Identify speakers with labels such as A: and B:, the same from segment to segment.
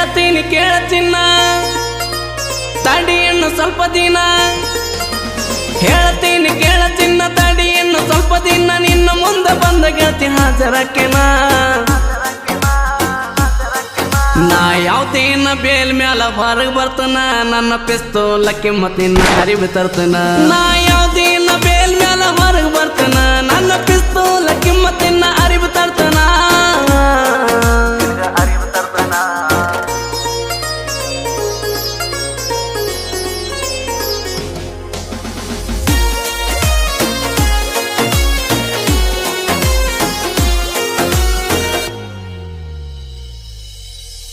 A: ಹೇಳ್ತೀನಿ ಕೇಳ ಚಿನ್ನ ತಡಿ ಇನ್ನು ಸ್ವಲ್ಪ ದಿನ. ಹೇಳ್ತೀನಿ ಕೇಳ ಚಿನ್ನ ತಡಿ ಸ್ವಲ್ಪ ದಿನ. ನಿನ್ನ ಮುಂದೆ ಬಂದ ಗೆಳತಿ ಹಾಜರಕ್ಕೆನ ನಾ. ಯಾವ್ದೇನ ಬೇಲ್ ಮ್ಯಾಲ ಹೊರಗೆ ಬರ್ತನ? ನನ್ನ ಪಿಸ್ತೋಲಕ್ಕೆ ಮತ್ತಿನ್ನ ಅರಿವು ತರ್ತನ? ನಾ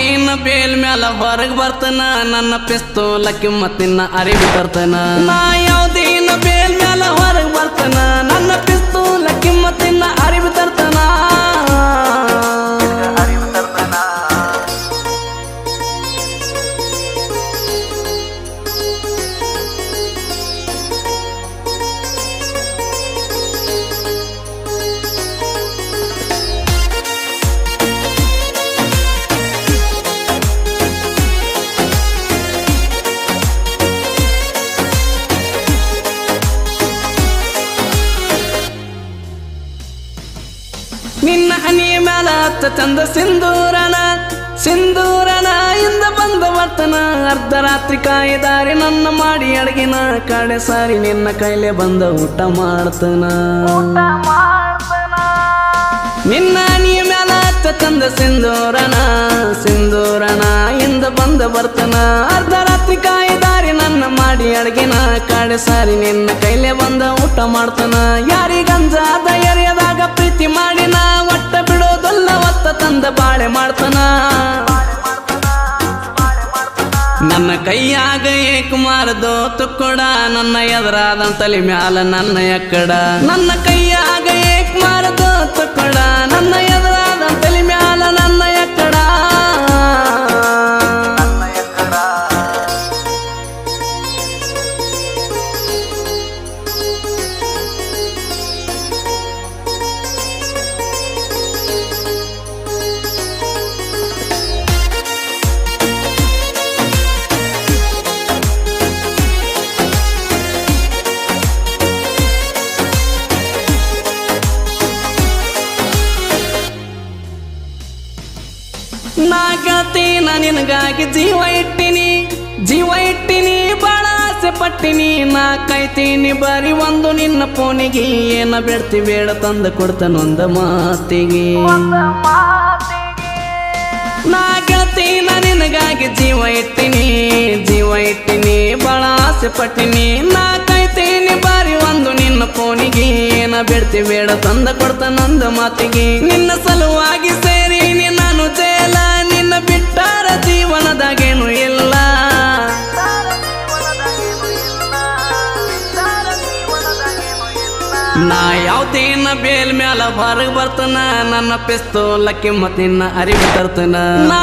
A: ಯಾವ್ದೇನ ಬೇಲ್ ಮ್ಯಾಲ ಹೊರಗ್ ಬರ್ತನ, ನನ್ನ ಪಿಸ್ತೂಲ ಕಿಮ್ಮತ್ ನಿನ್ನ ಅರಿವು ತರ್ತನ. ನಾ ಯಾವ್ದೇನ ಬೇಲ್ ಮ್ಯಾಲ ಹೊರಗ್ ಬರ್ತನ, ನನ್ನ ನಿನ್ನ ಹನಿ ಮ್ಯಾಲ ಹತ್ತ ಚಂದ ಸಿಂಧೂರನ ಸಿಂಧೂರನ ಇಂದ ಬಂದ ಬರ್ತನ ಅರ್ಧ ರಾತ್ರಿ ಕಾಯಿದಾರಿ ನನ್ನ ಮಾಡಿ ಅಡಗಿನ ಕಡೆ ಸಾರಿ ನಿನ್ನ ಕೈಲೆ ಬಂದ ಊಟ ಮಾಡ್ತನ. ನಿನ್ನ ಹನಿ ಮ್ಯಾಲ ಹತ್ತ ಚಂದ ಸಿಂಧೂರನ ಸಿಂಧೂರನ ಇಂದ ಬಂದ ಬರ್ತನ ಅರ್ಧ ರಾತ್ರಿ ಕಾಯಿದಾರಿ ನನ್ನ ಮಾಡಿ ಅಡಗಿನ ಕಡೆ ಸಾರಿ ನಿನ್ನ ಕೈಲೆ ಬಂದ ಊಟ ಮಾಡ್ತನ. ಯಾರಿಗಂಜಾದ ಎರೆಯದಾಗ ಪ್ರೀತಿ ಮಾಡಿನ ತಂದ ಬಾಳೆ ಮಾಡ್ತಾನ. ನನ್ನ ಕೈಯಾಗ ಏಕುಮಾರ ದೋತು ಕೊಡ. ನನ್ನ ಎದುರಾದಂತಲಿ ತಲೆ ಮ್ಯಾಲ ನನ್ನ ಎಕ್ಕಡ.
B: ನನ್ನ ಕೈಯಾಗ
A: ನಾ ಗೆಳತಿ ನಾ ನಿನಗಾಗಿ ಜೀವ ಇಟ್ಟಿನಿ ಜೀವ ಇಟ್ಟಿನಿ ಬಾಳ ಆಸೆ ಪಟ್ಟಿನಿ. ನಾ ಕೈತೀನಿ ಬರೀ ಒಂದು ನಿನ್ನ ಫೋನಿಗೆ ಏನ ಬೇಡ್ತಿ ಬೇಡ ತಂದ ಕೊಡ್ತಾನೊಂದ ಮಾತಿಗೆ
B: ಮಾತಿಗೆ.
A: ನಾ ಗತಿ ನಾ ನಿನಗಾಗಿ ಜೀವ ಇಟ್ಟಿನಿ ಜೀವ ಇಟ್ಟಿನಿ ಬಾಳ ಆಸೆ ಪಟ್ಟಿನಿ. ನಾ ಕೈತೀನಿ ಬಾರಿ ಒಂದು ನಿನ್ನ ಫೋನಿಗೆ ಏನ ಬೇಡ್ತಿ ಬೇಡ ತಂದ ಕೊಡ್ತಾನೊಂದ ಮಾತಿಗೆ. ನಿನ್ನ ಸಲುವಾಗಿ ನಿನ್ನ ಬಿಟ್ಟಾರ ಜೀವನದಾಗೇನು ಇಲ್ಲ. ನಾ ಯಾವ್ದೇನ ಬೇಲ್ ಮ್ಯಾಲ ಹೊರಗ್ ಬರ್ತನ, ನನ್ನ ಪಿಸ್ತೋಲಕ್ಕೆ ಮತ್ತಿನ್ನ ಅರಿವು ತರ್ತನ. ನಾ